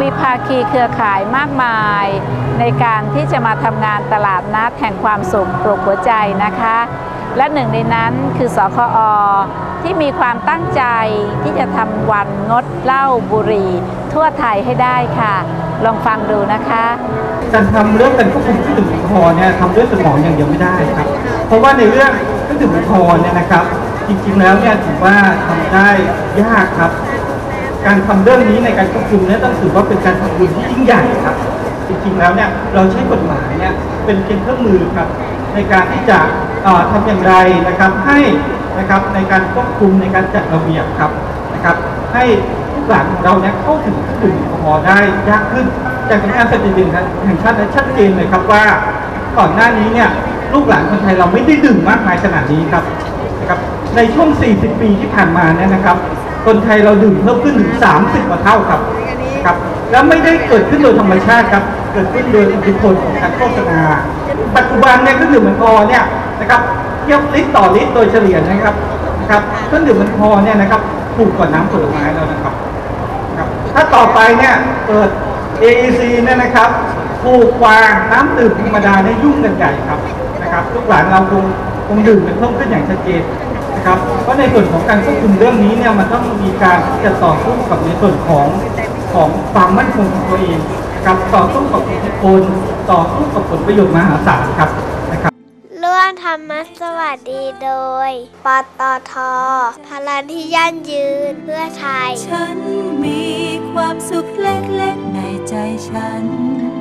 มีภาคีเครือข่ายมากมาย ในการที่จะมาทำงานตลาดนัดแห่งความสุขปลุกหัวใจนะคะ และหนึ่งในนั้นคือสคอที่มีความตั้งใจที่จะทำวันงดเหล้าบุหรี่ ทั่วไทยให้ได้ค่ะ ลองฟังดูนะคะการทำเรื่องการควบคุมเครื่องดื่มแอลกอฮอล์เนี่ยทำด้วยสมองอย่างเดียวไม่ได้ครับ เพราะว่าในเรื่องเครื่องดื่มแอลกอฮอล์เนี่ยนะครับ จริงๆแล้วเนี่ยถือว่าทำได้ยากครับ การทำเรื่องนี้ในการควบคุมเนี่ยต้องถือว่าเป็นการทำบุญที่ยิ่งใหญ่ครับ จริงๆแล้วเนี่ยเราใช้กฎหมายเนี่ยเป็นเพียงเครื่องมือครับในการที่จะเอ่อทำอย่างไรนะครับให้นะครับในการควบคุมในการจัดระเบียบครับนะครับ ให้ลูกหลานของเราเนี่ยเข้าถึงเครื่องดื่มแอได้ยากขึ้นจากสำนักงานสถิติแห่งชาติเนี่ยชัดเจนเลยครับว่าก่อนหน้านี้เนี่ยลูกหลานคนไทยเราไม่ได้ดื่มมากมายขนาดนี้ครับนะครับในช่วง 40 ปีที่ผ่านมาเนี่ยนะครับ คนไทยเราดื่มเพิ่มขึ้นถึง 30กว่าเท่าครับครับ แล้วไม่ได้เกิดขึ้นโดยธรรมชาติครับ เกิดขึ้นโดยอิทธิพลของการโฆษณา ปัจจุบันเนี่ยเครื่องดื่มแอลกอฮอล์เนี่ยนะครับเทียบลิตรต่อลิตรโดยเฉลี่ยนะครับนะครับเครื่องดื่มแอลกอฮอล์เนี่ยนะครับถูกกว่าน้ำผลไม้แล้วนะครับครับ ถ้าต่อไปเนี่ยเปิด AEC เนี่ยนะครับถูกกว่าน้ำดื่มธรรมดาเนี่ยยุ่งกันใหญ่ครับนะครับลูกหลานเราคงคงดื่มกันเพิ่มขึ้นอย่างชัดเจน นะครับเพราะในส่วนของการควบคุมเรื่องนี้เนี่ยมันต้องมีการที่จะต่อสู้กับในส่วนของของความมั่นคงของตัวเองนะครับต่อสู้กับอิทธิพลต่อสู้กับผลประโยชน์มหาศาลครับนะครับร่วมธรรมสวัสดีโดย ปตทพลังที่ยั่งยืนเพื่อไทย ฉันมีความสุขเล็กๆในใจฉัน